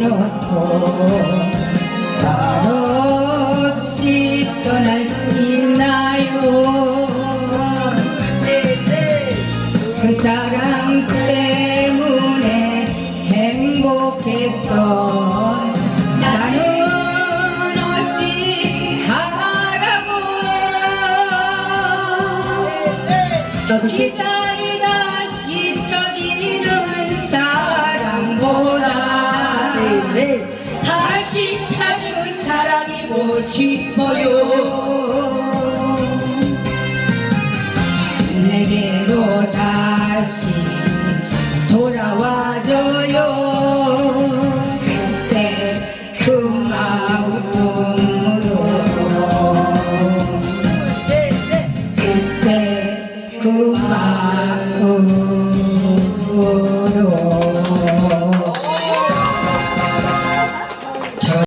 놓고 말없이 사랑하는 어찌 하라고? 네, 네. 기다리다 다시 찾은 사람이고 뭐 싶어요? 내게로 다시 돌아와줘요. 그때 그 마음